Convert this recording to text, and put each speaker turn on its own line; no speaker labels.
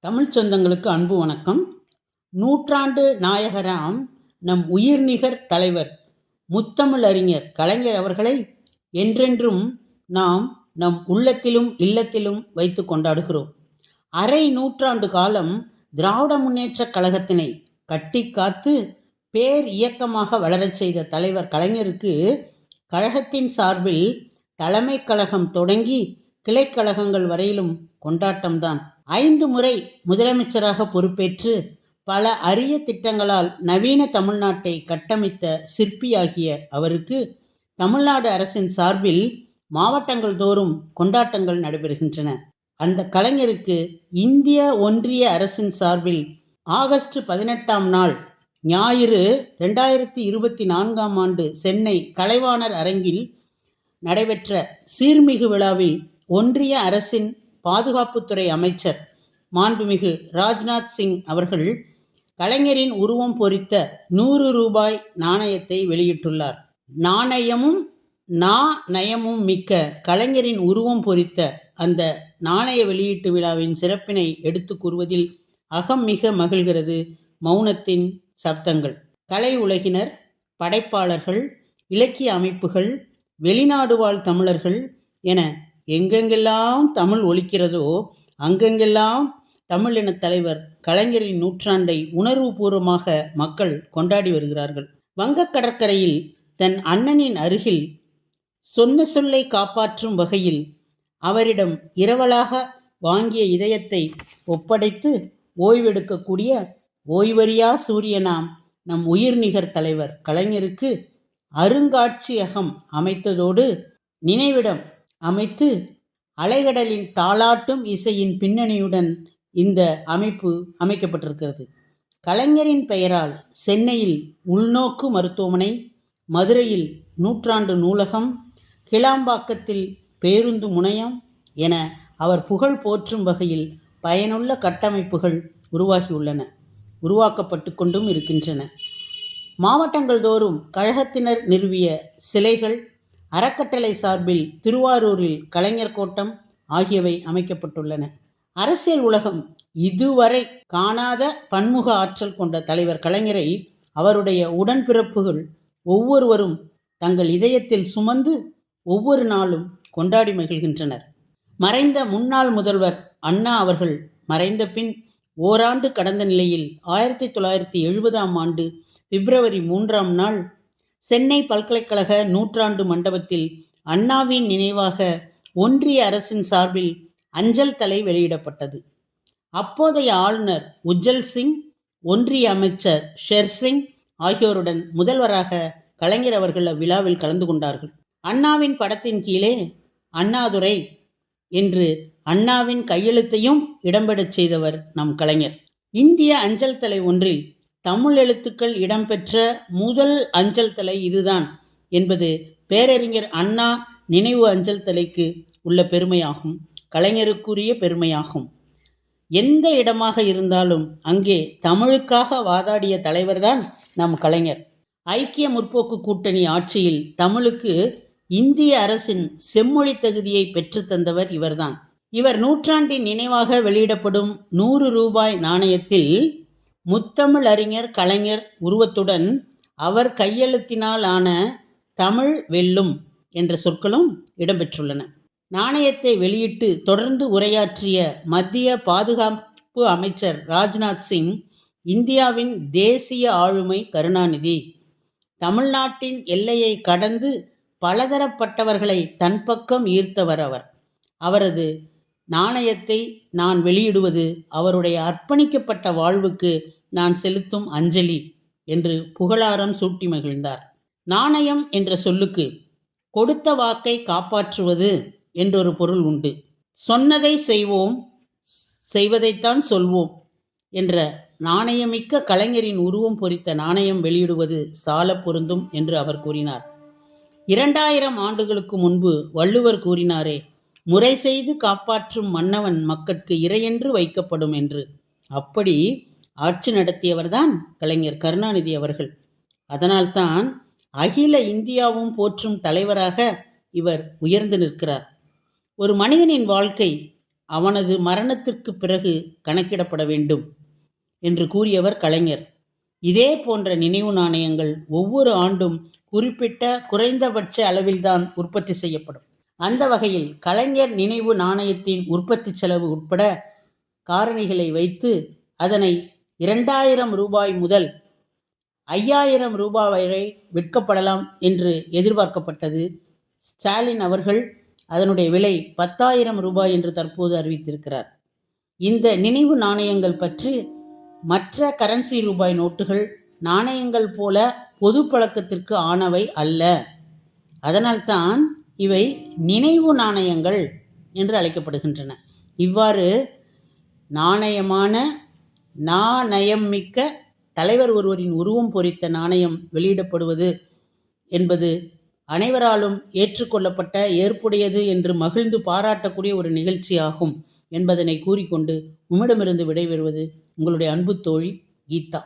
தமிழ் சொந்தங்களுக்கு அன்பு வணக்கம். நூற்றாண்டு நாயகராம் நம் உயிர்நிகர் தலைவர் முத்தமிழ் அறிஞர் கலைஞர் அவர்களை என்றென்றும் நாம் நம் உள்ளத்திலும் இல்லத்திலும் வைத்து கொண்டாடுகிறோம். அரை நூற்றாண்டு காலம் திராவிட முன்னேற்றக் கழகத்தினை கட்டி காத்து பேர் இயக்கமாக வளரச் செய்த தலைவர் கலைஞருக்கு கழகத்தின் சார்பில் தலைமை கழகம் தொடங்கி கிளைக்கழகங்கள் வரையிலும் கொண்டாட்டம்தான். ஐந்து முறை முதலமைச்சராக பொறுப்பேற்று பல அரிய திட்டங்களால் நவீன தமிழ்நாட்டை கட்டமைத்த சிற்பியாகிய அவருக்கு தமிழ்நாடு அரசின் சார்பில் மாவட்டங்கள் தோறும் கொண்டாட்டங்கள் நடைபெறுகின்றன. அந்த கலைஞருக்கு இந்திய ஒன்றிய அரசின் சார்பில் ஆகஸ்ட் பதினெட்டாம் நாள் ஞாயிறு ரெண்டாயிரத்தி இருபத்தி நான்காம் ஆண்டு சென்னை கலைவாணர் அரங்கில் நடைபெற்ற சீர்மிகு விழாவில் ஒன்றிய அரசின் பாதுகாப்புத்துறை அமைச்சர் மாண்புமிகு ராஜ்நாத் சிங் அவர்கள் கலைஞரின் உருவம் பொறித்த நூறு ரூபாய் நாணயத்தை வெளியிட்டுள்ளார். நாணயமும் நா நயமும் மிக்க கலைஞரின் உருவம் பொறித்த அந்த நாணய வெளியீட்டு விழாவின் சிறப்பினை எடுத்து கூறுவதில் அகம் மிக மகிழ்கிறது மௌனத்தின் சப்தங்கள். கலை உலகினர் படைப்பாளர்கள் இலக்கிய அமைப்புகள் வெளிநாடு வாழ் தமிழர்கள் என எங்கெங்கெல்லாம் தமிழ் ஒலிக்கிறதோ அங்கெங்கெல்லாம் தமிழ் தலைவர் கலைஞரின் நூற்றாண்டை உணர்வுபூர்வமாக மக்கள் கொண்டாடி வருகிறார்கள். வங்கக் கடற்கரையில் தன் அண்ணனின் அருகில் சொன்ன சொல்லை காப்பாற்றும் வகையில் அவரிடம் இரவலாக வாங்கிய இதயத்தை ஒப்படைத்து ஓய்வெடுக்கக்கூடிய ஓய்வறியா சூரியனாம் நம் உயிர்நிகர் தலைவர் கலைஞருக்கு அருங்காட்சியகம் அமைத்ததோடு நினைவிடம் அமைத்து அலைகடலின் தாளாட்டும் இசையின் பின்னணியுடன் இந்த அமைப்பு அமைக்கப்பட்டிருக்கிறது. கலைஞரின் பெயரால் சென்னையில் உள்நோக்கு மருத்துவமனை மதுரையில் நூற்றாண்டு நூலகம் கிளாம்பாக்கத்தில் பேருந்து முனையம் என அவர் புகழ் போற்றும் வகையில் பயனுள்ள கட்டமைப்புகள் உருவாகியுள்ளன உருவாக்கப்பட்டு கொண்டும் இருக்கின்றன. மாவட்டங்கள் தோறும் கழகத்தினர் நிறுவிய சிலைகள் அறக்கட்டளை சார்பில் திருவாரூரில் கலைஞர் கோட்டம் ஆகியவை அமைக்கப்பட்டுள்ளன. அரசியல் உலகம் இதுவரை காணாத பன்முக ஆற்றல் கொண்ட தலைவர் கலைஞரை அவருடைய உடன்பிறப்புகள் ஒவ்வொருவரும் தங்கள் இதயத்தில் சுமந்து ஒவ்வொரு நாளும் கொண்டாடி மகிழ்கின்றனர். மறைந்த முன்னாள் முதல்வர் அண்ணா அவர்கள் மறைந்த பின் ஓராண்டு கடந்த நிலையில் ஆயிரத்தி தொள்ளாயிரத்தி எழுபதாம் ஆண்டு பிப்ரவரி மூன்றாம் நாள் சென்னை பல்கலைக்கழக நூற்றாண்டு மண்டபத்தில் அண்ணாவின் நினைவாக ஒன்றிய அரசின் சார்பில் அஞ்சல் தலை வெளியிடப்பட்டது. அப்போதைய ஆளுநர் உஜ்ஜல் சிங் ஒன்றிய அமைச்சர் ஷெர் சிங் ஆகியோருடன் முதல்வராக கலைஞர் அவர்கள் அவ்விழாவில் கலந்து கொண்டார்கள். அண்ணாவின் படத்தின் கீழே அண்ணாதுரை என்று அண்ணாவின் கையெழுத்தையும் இடம்பெறச் செய்தவர் நம் கலைஞர். இந்திய அஞ்சல் தலை ஒன்றில் தமிழ் எழுத்துக்கள் இடம்பெற்ற முதல் அஞ்சல் தலை இதுதான் என்பது பேரறிஞர் அண்ணா நினைவு அஞ்சல் தலைக்கு உள்ள பெருமையாகும் கலைஞருக்குரிய பெருமையாகும். எந்த இடமாக இருந்தாலும் அங்கே தமிழுக்காக வாதாடிய தலைவர்தான் நம் கலைஞர். ஐக்கிய முற்போக்கு கூட்டணி ஆட்சியில் தமிழுக்கு இந்திய அரசின் செம்மொழி தகுதியை பெற்றுத்தந்தவர் இவர்தான். இவர் நூற்றாண்டின் நினைவாக வெளியிடப்படும் நூறு ரூபாய் நாணயத்தில் முத்தமிழ் அறிஞர் கலைஞர் உருவத்துடன் அவர் கையெழுத்தினால் ஆன தமிழ் வெல்லும் என்ற சொற்களும் இடம்பெற்றுள்ளன. நாணயத்தை வெளியிட்டு தொடர்ந்து உரையாற்றிய மத்திய பாதுகாப்பு அமைச்சர் ராஜ்நாத் சிங் இந்தியாவின் தேசிய ஆளுமை கருணாநிதி தமிழ்நாட்டின் எல்லையை கடந்து பலதரப்பட்டவர்களை தன் பக்கம் ஈர்த்தவர் அவர். அவரது நாணயத்தை நான் வெளியிடுவது அவருடைய அர்ப்பணிக்கப்பட்ட வாழ்வுக்கு நான் செலுத்தும் அஞ்சலி என்று புகழாரம் சூட்டி மகிழ்ந்தார். நாணயம் என்ற சொல்லுக்கு கொடுத்த வாக்கை காப்பாற்றுவது என்றொரு பொருள் உண்டு. சொன்னதை செய்வோம் செய்வதைத்தான் சொல்வோம் என்ற நாணயமிக்க கலைஞரின் உருவம் பொறித்த நாணயம் வெளியிடுவது சால பொருந்தும் என்று அவர் கூறினார். இரண்டாயிரம் ஆண்டுகளுக்கு முன்பு வள்ளுவர் கூறினாரே முறை செய்து காப்பாற்றும் மன்னவன் மக்கட்கு இறையென்று வைக்கப்படும் என்று. அப்படி ஆட்சி நடத்தியவர்தான் கலைஞர் கருணாநிதி அவர்கள். அதனால்தான் அகில இந்தியாவும் போற்றும் தலைவராக இவர் உயர்ந்து நிற்கிறார். ஒரு மனிதனின் வாழ்க்கை அவனது மரணத்திற்கு பிறகு கணக்கிடப்பட வேண்டும் என்று கூறியவர் கலைஞர். இதே போன்ற நினைவு நாணயங்கள் ஒவ்வொரு ஆண்டும் குறிப்பிட்ட குறைந்தபட்ச அளவில்தான் உற்பத்தி செய்யப்படும். அந்த வகையில் கலைஞர் நினைவு நாணயத்தின் உற்பத்தி செலவு உட்பட காரணிகளை வைத்து அதனை இரண்டாயிரம் ரூபாய் முதல் ஐயாயிரம் ரூபாய் வரை விற்கப்படலாம் என்று எதிர்பார்க்கப்பட்டது. ஸ்டாலின் அவர்கள் அதனுடைய விலை பத்தாயிரம் ரூபாய் என்று தற்போது அறிவித்திருக்கிறார். இந்த நினைவு நாணயங்கள் பற்றி மற்ற கரன்சி ரூபாய் நோட்டுகள் நாணயங்கள் போல பொது பழக்கத்திற்கு ஆனவை அல்ல. அதனால்தான் இவை நினைவு நாணயங்கள் என்று அழைக்கப்படுகின்றன. இவ்வாறு நாணயமான நாணயம் மிக்க தலைவர் ஒருவரின் உருவம் பொறித்த நாணயம் வெளியிடப்படுவது என்பது அனைவராலும் ஏற்றுக்கொள்ளப்பட்ட ஏற்புடையது என்று மகிழ்ந்து பாராட்டக்கூடிய ஒரு நிகழ்ச்சியாகும் என்பதனை கூறிக்கொண்டு உம்மிடமிருந்து விடைபெறுவது உங்களுடைய அன்பு தோழி கீதா.